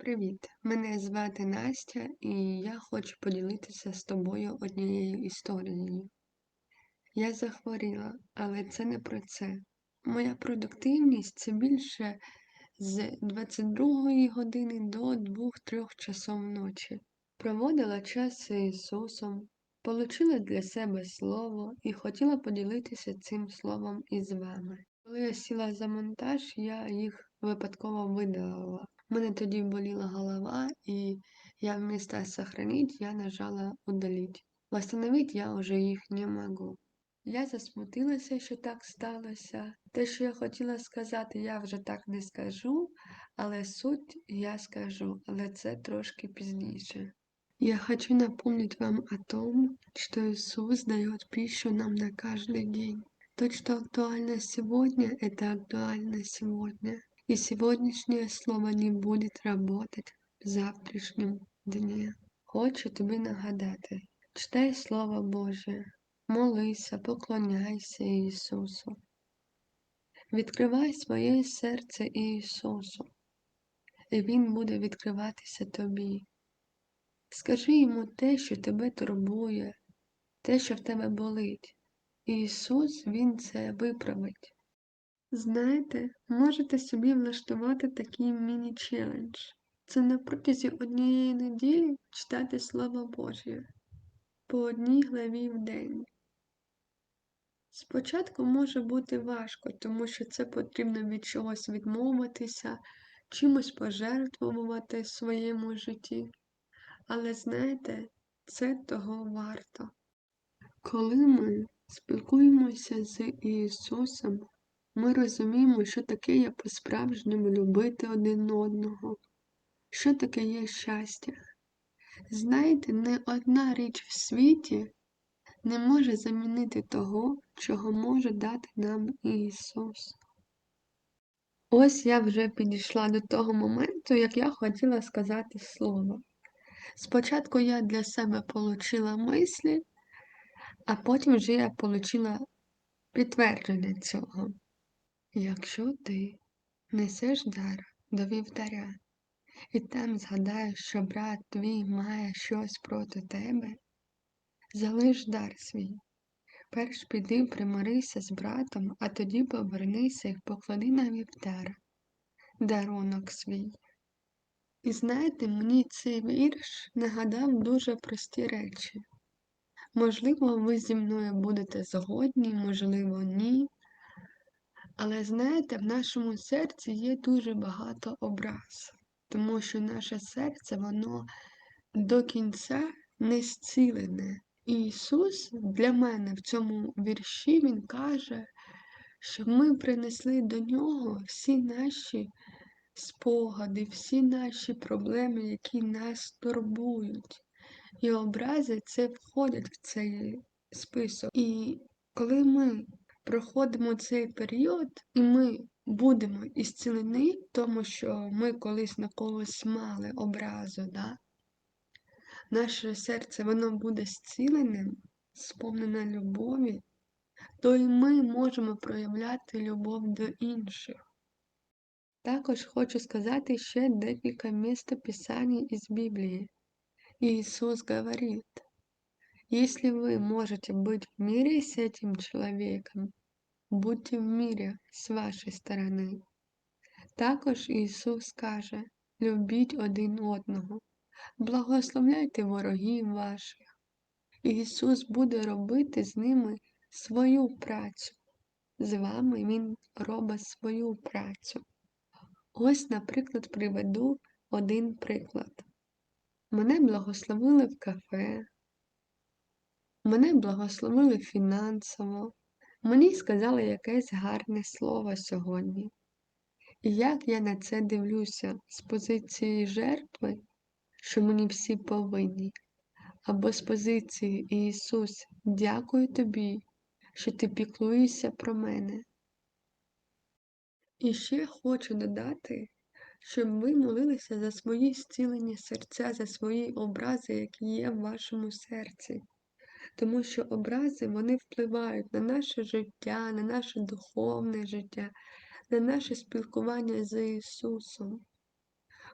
привіт! Мене звати Настя, і я хочу поділитися з тобою однією історією. Я захворіла, але це не про це. Моя продуктивність це більше з 22 години до 2-3 часов ночі. Проводила час з Ісусом, получила для себе слово і хотіла поділитися цим словом із вами. Коли я сіла за монтаж, я їх випадково видалила. Мене тоді боліла голова, і я вместо «сохранить» я нажала «удалить». Восстановить я вже їх не можу. Я засмутилася, що так сталося. Те, що я хотіла сказати, я вже так не скажу, але суть я скажу, але це трошки пізніше. Я хочу напомнить вам о том, что Иисус дает пищу нам на каждый день. То, что актуально сегодня, это актуально сегодня. И сегодняшнее слово не будет работать в завтрашнем дне. Хочу тобі нагадати, читай Слово Боже, молися, поклоняйся Ісусу. Відкривай своє серце Ісусу, і Він буде відкриватися тобі. Скажи йому те, що тебе турбує, те, що в тебе болить. Ісус, Він це виправить. Знаєте, можете собі влаштувати такий міні-челендж. Це на протязі однієї неділі читати Слово Боже по одній главі в день. Спочатку може бути важко, тому що це потрібно від чогось відмовитися, чимось пожертвувати в своєму житті. Але знаєте, це того варто. Коли ми спілкуємося з Ісусом, ми розуміємо, що таке є по-справжньому любити один одного, що таке є щастя. Знаєте, не одна річ в світі не може замінити того, чого може дати нам Ісус. Ось я вже підійшла до того моменту, як я хотіла сказати слово. Спочатку я для себе отримала мислі, а потім вже я отримала підтвердження цього. Якщо ти несеш дар до вівтаря, і там згадаєш, що брат твій має щось проти тебе, залиш дар свій. Перш піди примирися з братом, а тоді повернися і поклади на вівтар дарунок свій. І знаєте, мені цей вірш нагадав дуже прості речі. Можливо, ви зі мною будете згодні, можливо, ні. Але знаєте, в нашому серці є дуже багато образ, тому що наше серце, воно до кінця не зцілене. І Ісус для мене в цьому вірші Він каже, щоб ми принесли до Нього всі наші спогади, всі наші проблеми, які нас турбують. І образи це входять в цей список. І коли ми проходимо цей період, і ми будемо ісцілені, тому що ми колись на когось мали образу, да? наше серце воно буде зціленим, сповнене любові, то і ми можемо проявляти любов до інших. Також хочу сказати ще декілька містописаний із Біблії. Иисус говорит, если вы можете быть в мире с этим человеком, будьте в мире з вашої сторони. Також Ісус каже, любіть один одного, благословляйте ворогів ваших. Ісус буде робити з ними свою працю. З вами Він робить свою працю. Ось, наприклад, приведу один приклад. Мене благословили в кафе, мене благословили фінансово, мені сказали якесь гарне слово сьогодні. І як я на це дивлюся з позиції жертви, що мені всі повинні, або з позиції Ісус, дякую тобі, що ти піклуєшся про мене. І ще хочу додати, щоб ви молилися за свої зцілені серця, за свої образи, які є в вашому серці. Тому що образи вони впливають на наше життя, на наше духовне життя, на наше спілкування з Ісусом.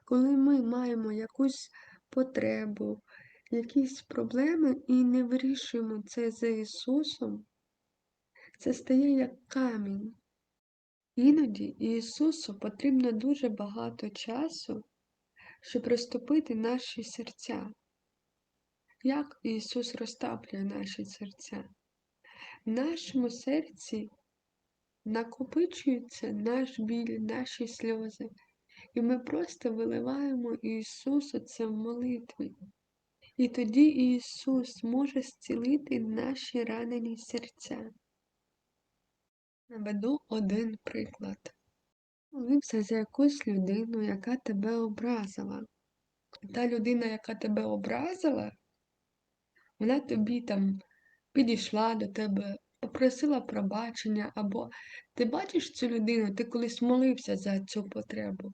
коли ми маємо якусь потребу, якісь проблеми і не вирішуємо це за Ісусом, це стає як камінь. Іноді Ісусу потрібно дуже багато часу, щоб розтопити наші серця. Як Ісус розтаплює наші серця? В нашому серці накопичується наш біль, наші сльози, і ми просто виливаємо Ісусу це в молитві. І тоді Ісус може зцілити наші ранені серця. Наведу один приклад. Молився за якусь людину, яка тебе образила. Та людина, яка тебе образила, вона тобі там підійшла до тебе, попросила пробачення, або ти бачиш цю людину, ти колись молився за цю потребу,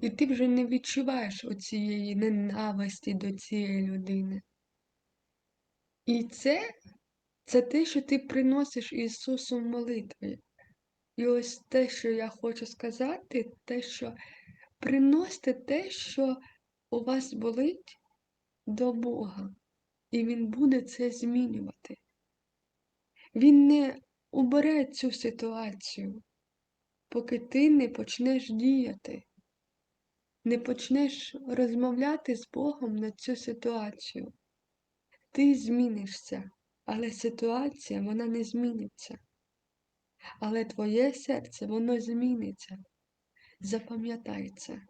і ти вже не відчуваєш оцієї ненависті до цієї людини. І це, це те, що ти приносиш Ісусу в молитві. І ось те, що я хочу сказати, те, що приносьте те, що у вас болить до Бога, і Він буде це змінювати. Він не убере цю ситуацію, поки ти не почнеш діяти, не почнеш розмовляти з Богом на цю ситуацію. Ти змінишся, але ситуація вона не зміниться. Але твоє серце, воно зміниться. Запам'ятай це.